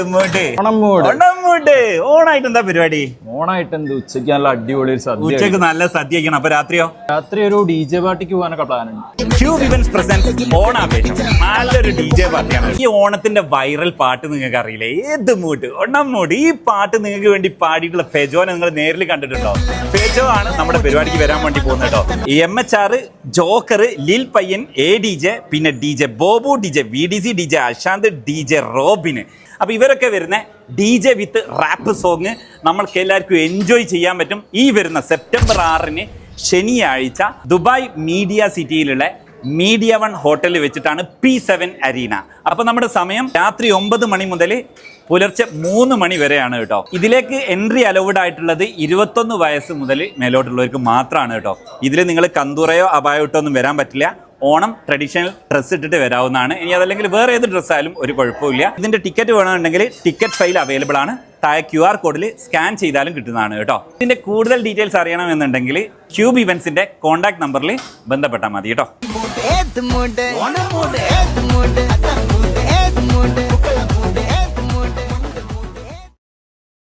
ഏത് മൂട്. ഓണം മൂട്. ഓണം മൂട്. ഓണായിട്ട് എന്താ പരിപാടി? ഓണായിട്ട് എന്ത് ഉച്ചയ്ക്ക് നല്ല അടിപൊളി ഒരു സദ്യ ഉച്ചയ്ക്ക് നല്ല സദ്യ കഴിക്കണം. അപ്പൊ രാത്രിയോ? രാത്രി ഒരു ഡി ജെ പാർട്ടിക്ക് പോകാനൊക്കെ പ്ലാൻ ഉണ്ട് ഓണാവേശം നല്ലൊരു ഡി ജെ പാർട്ടിയാണ്. ഈ ഓണത്തിന്റെ വൈറൽ പാട്ട് നിങ്ങൾക്ക് അറിയില്ല? ഏത് മൂട്ട് ഒണ്ണം മൂട്ട് ഈ പാട്ട് നിങ്ങൾക്ക് വേണ്ടി പാടിയിട്ടുള്ള ഫെജോനെ നിങ്ങൾ നേരിൽ കണ്ടിട്ടുണ്ടോ? ഫെജോ ആണ് നമ്മുടെ പരിപാടിക്ക് വരാൻ വേണ്ടി പോകുന്നത് കേട്ടോ. എം എച്ച് ആർ ജോക്കർ ലിൽ പയ്യൻ എ ഡി ജെ പിന്നെ D J ബോബു D J V D C D J Ashanth D J റോബിന് അപ്പൊ ഇവരൊക്കെ വരുന്ന D J with rap song നമ്മൾക്ക് എല്ലാവർക്കും എൻജോയ് ചെയ്യാൻ പറ്റും. ഈ വരുന്ന സെപ്റ്റംബർ ആറിന് ശനിയാഴ്ച ദുബായ് മീഡിയ സിറ്റിയിലുള്ള മീഡിയ വൺ ഹോട്ടലിൽ വെച്ചിട്ടാണ് പി സെവൻ അരീന. അപ്പൊ നമ്മുടെ സമയം രാത്രി ഒമ്പത് മണി മുതൽ പുലർച്ചെ മൂന്ന് മണി വരെയാണ് കേട്ടോ. ഇതിലേക്ക് എൻട്രി അലൗഡ് ആയിട്ടുള്ളത് ഇരുപത്തൊന്ന് വയസ്സ് മുതൽ മേലോട്ടുള്ളവർക്ക് മാത്രമാണ് കേട്ടോ. ഇതിൽ നിങ്ങൾ കന്തുറയോ അപായോട്ടോ ഒന്നും വരാൻ പറ്റില്ല. ഓണം ട്രഡീഷണൽ ഡ്രസ്സ് ഇട്ടിട്ട് വരാവുന്നതാണ്. ഇനി അതല്ലെങ്കിൽ വേറെ ഏത് ഡ്രസ്സായാലും ഒരു കുഴപ്പമില്ല ഇതിന്റെ ടിക്കറ്റ് വേണമെന്നുണ്ടെങ്കിൽ ടിക്കറ്റ് ഫയൽ അവൈലബിൾ ആണ്. താഴെ ക്യു ആർ കോഡിൽ സ്കാൻ ചെയ്താലും കിട്ടുന്നതാണ് കേട്ടോ. ഇതിന്റെ കൂടുതൽ ഡീറ്റെയിൽസ് അറിയണമെന്നുണ്ടെങ്കിൽ ക്യൂബ് ഇവന്റ്സിന്റെ കോൺടാക്ട് നമ്പറിൽ ബന്ധപ്പെട്ടാൽ മതി കേട്ടോ.